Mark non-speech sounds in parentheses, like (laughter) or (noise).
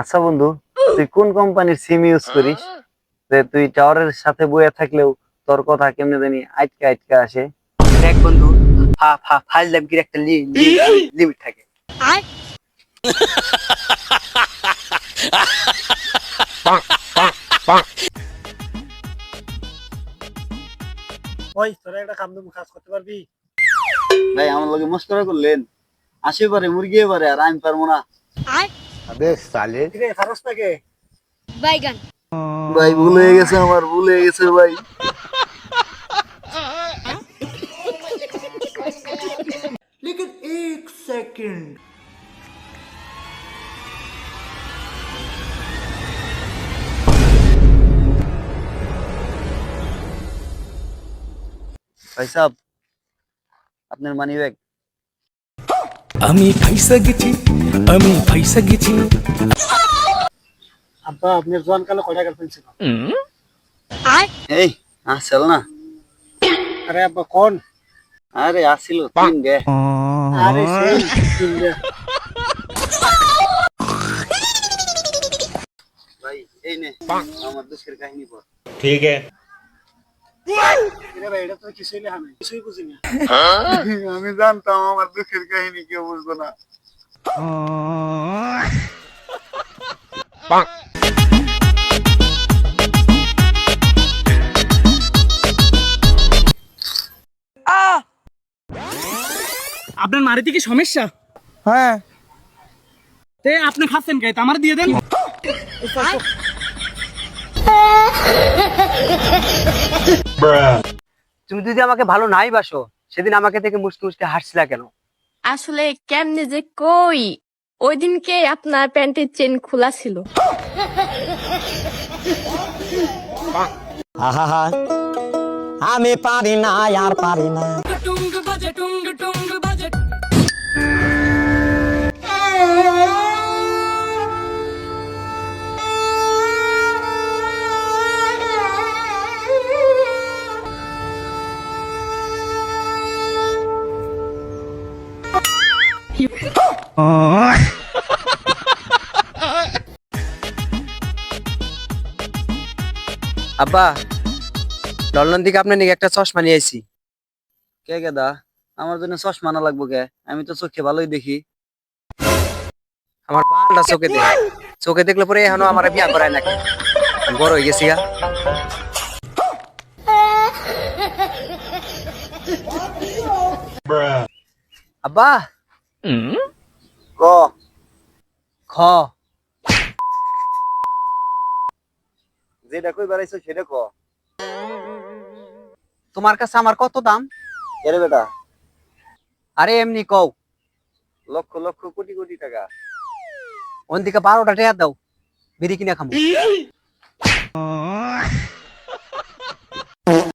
আচ্ছা বন্ধু তুই কোন কোম্পানির সিম ইউজ করিস? যে তুই টাওয়ারের সাথে বয়ে থাকলেও তোর কথা কেমনে জানি আটকা আটকা আসে। দেখ বন্ধু ফা ফা ফাইল দামকির একটা লিমিট থাকে। ওই তোরা একটা কাম কাজ করতে পারবি? ভাই আমার লগে মস্করা করলেন। আসে পারে মুরগি পারে আর আমি পারব না। ঠিক আছে ফারস থাকে বাইগান ভাই ভুল হয়ে গেছে আমার ভুল হয়ে গেছে ভাই ভাই সাহেব আপনার মানি ব্যাগ আমি ফাইসা গেছি আমি ফাইসা গেছি আব্বা আপনার জোয়ান কালে কয়টা গার্লফ্রেন্ড ছিল এই আসল না আরে আব্বা কোন আরে আসিল তিন গে আরে সেই তিনটা। ভাই এই নে আমার দুঃখের কাহিনী পর এরে ভাই আমি জানতাম আমার দুঃখের কাহিনী কেউ বুঝব না। আপনার মারিতে কি সমস্যা? হ্যাঁ। তে আপনি খাচ্ছেন কে? আমার দিয়ে দেন। (laughs) তুমি যদি আমাকে ভালো নাই বাসো সেদিন আমাকে থেকে মুসকে মুসকে হাসছিলা কেন? আসলে কেমনে যে কই? ওই দিনকে আপনার প্যান্টের চেন খোলা ছিল। আমি পারি না আর পারি না। (laughs) আব্বা লন্ডন থেকে আপনার নিকে একটা চশমা নিয়ে আইছি। কে গেদা আমার জন্য চশমা না লাগবো কে? আমি তো চোখে ভালোই দেখি। আমার বালটা চোখে দেখ। চোখে দেখলে পরে এখনও আমার বিয়া করায় নাকি। বড় হয়ে গেছি গা। (laughs) আব্বা ক। খ। যেটা কই বেড়াইছো সেটা ক। তোমার কাছে আমার কত দাম? কে বেটা? আরে এমনি কও। লক্ষ লক্ষ কোটি কোটি টাকা। ওন দিকে বারোটা টেয়ার দাও বিড়ি কিনে খামো। (laughs)